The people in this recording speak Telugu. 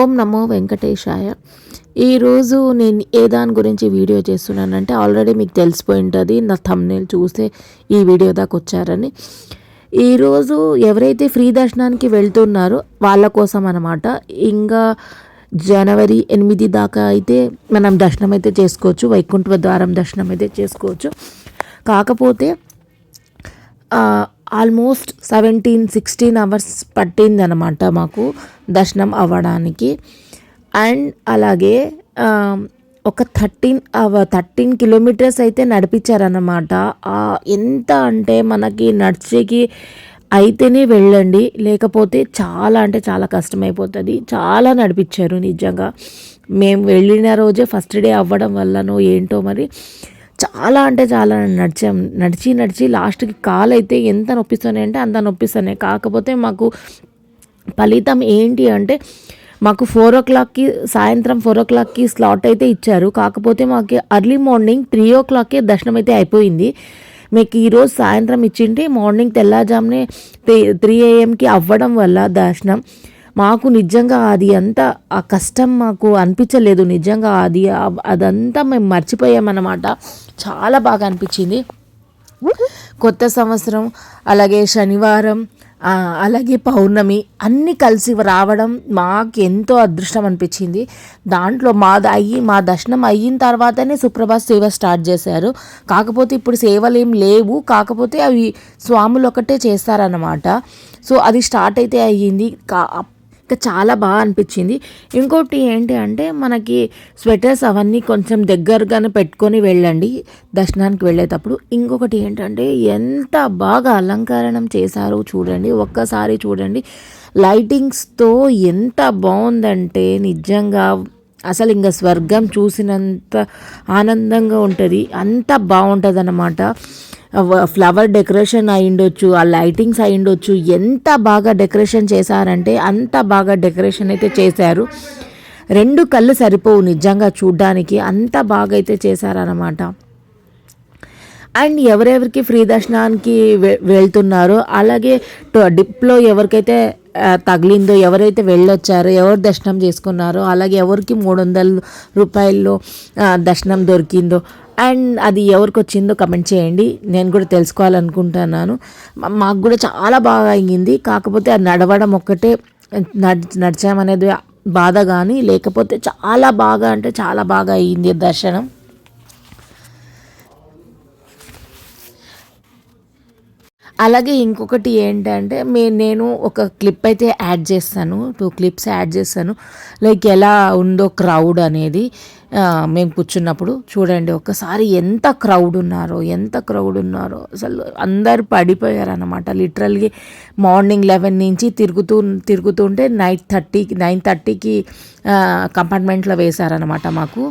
ఓం నమో వెంకటేశాయ. ఈరోజు నేను ఏ దాని గురించి వీడియో చేస్తున్నానంటే ఆల్రెడీ మీకు తెలిసిపోయి ఉంటుంది నా థంబ్నైల్ చూస్తే ఈ వీడియో దాకా వచ్చారని. ఈరోజు ఎవరైతే ఫ్రీ దర్శనానికి వెళ్తున్నారో వాళ్ళ కోసం అనమాట ఇంకా జనవరి ఎనిమిది దాకా అయితే మనం దర్శనం అయితే చేసుకోవచ్చు వైకుంఠ ద్వారం దర్శనం అయితే చేసుకోవచ్చు. కాకపోతే ఆల్మోస్ట్ సెవెంటీన్ సిక్స్టీన్ అవర్స్ పట్టిందనమాట మాకు దర్శనం అవ్వడానికి. అండ్ అలాగే ఒక థర్టీన్ థర్టీన్ కిలోమీటర్స్ అయితే నడిపించారన్నమాట. ఎంత అంటే మనకి నడిచేకి అయితేనే వెళ్ళండి లేకపోతే చాలా అంటే చాలా కష్టమైపోతుంది. చాలా నడిపించారు నిజంగా. మేము వెళ్ళిన రోజే ఫస్ట్ డే అవ్వడం వల్లనో ఏంటో మరి చాలా అంటే చాలా నడిచాం. నడిచి నడిచి లాస్ట్కి కాలు అయితే ఎంత నొప్పిస్తున్నాయి అంటే అంత నొప్పిస్తున్నాయి. కాకపోతే మాకు ఫలితం ఏంటి అంటే మాకు ఫోర్ ఓ క్లాక్కి సాయంత్రం ఫోర్ ఓ క్లాక్కి స్లాట్ అయితే ఇచ్చారు. కాకపోతే మాకు అర్లీ మార్నింగ్ త్రీ ఓ క్లాక్కే దర్శనం అయితే అయిపోయింది. మీకు ఈరోజు సాయంత్రం ఇచ్చింటే మార్నింగ్ తెల్లారుజామునే త్రీ త్రీ ఏఎంకి అవ్వడం వల్ల దర్శనం. మాకు నిజంగా అది అంతా ఆ కష్టం మాకు అనిపించలేదు నిజంగా అది అదంతా మేము మర్చిపోయామన్నమాట. చాలా బాగా అనిపించింది. కొత్త సంవత్సరం అలాగే శనివారం అలాగే పౌర్ణమి అన్నీ కలిసి రావడం మాకు ఎంతో అదృష్టం అనిపించింది. దాంట్లో మాది అయ్యి మా దర్శనం అయిన తర్వాతనే సుప్రభాత్ సేవ స్టార్ట్ చేశారు. కాకపోతే ఇప్పుడు సేవలు ఏం లేవు. కాకపోతే అవి స్వాములు ఒకటే చేస్తారన్నమాట. సో అది స్టార్ట్ అయితే అయ్యింది. కా ఇంకా చాలా బాగా అనిపించింది. ఇంకోటి ఏంటి అంటే మనకి స్వెటర్స్ అవన్నీ కొంచెం దగ్గరగానే పెట్టుకొని వెళ్ళండి దర్శనానికి వెళ్ళేటప్పుడు. ఇంకొకటి ఏంటంటే ఎంత బాగా అలంకరణం చేశారో చూడండి ఒక్కసారి చూడండి. లైటింగ్స్తో ఎంత బాగుందంటే నిజంగా అసలు ఇంకా స్వర్గం చూసినంత ఆనందంగా ఉంటుంది అంత బాగుంటుంది అన్నమాట ఫ్లవర్ డెకరేషన్ అయిండొచ్చు ఆ లైటింగ్స్ అయిండొచ్చు ఎంత బాగా డెకరేషన్ చేశారంటే అంత బాగా డెకరేషన్ అయితే చేశారు. రెండు కళ్ళు సరిపోవు నిజంగా చూడ్డానికి అంత బాగా అయితే చేశారనమాట అండ్ ఎవరెవరికి ఫ్రీ దర్శనానికి వెళ్తున్నారో అలాగే డిప్లో ఎవరికైతే తగిలిందో ఎవరైతే వెళ్ళొచ్చారో ఎవరు దర్శనం చేసుకున్నారో అలాగే ఎవరికి మూడు వందల రూపాయల్లో దర్శనం దొరికిందో అండ్ అది ఎవరికి వచ్చిందో కమెంట్ చేయండి. నేను కూడా తెలుసుకోవాలనుకుంటున్నాను. మాకు కూడా చాలా బాగా అయ్యింది. కాకపోతే అది నడవడం ఒక్కటే నడిచామనేది బాధ కానీ లేకపోతే చాలా బాగా అంటే చాలా బాగా అయ్యింది దర్శనం. అలాగే ఇంకొకటి ఏంటంటే మే నేను ఒక క్లిప్ అయితే యాడ్ చేస్తాను. టూ క్లిప్స్ యాడ్ చేస్తాను. లైక్ ఎలా ఉందో క్రౌడ్ అనేది మేము కూర్చున్నప్పుడు చూడండి ఒకసారి ఎంత క్రౌడ్ ఉన్నారో ఎంత క్రౌడ్ ఉన్నారో. అసలు అందరు పడిపోయారు అనమాట లిటరల్గా మార్నింగ్ లెవెన్ నుంచి తిరుగుతూ తిరుగుతుంటే నైట్ థర్టీకి నైన్ థర్టీకి కంపార్ట్మెంట్లో వేశారనమాట మాకు.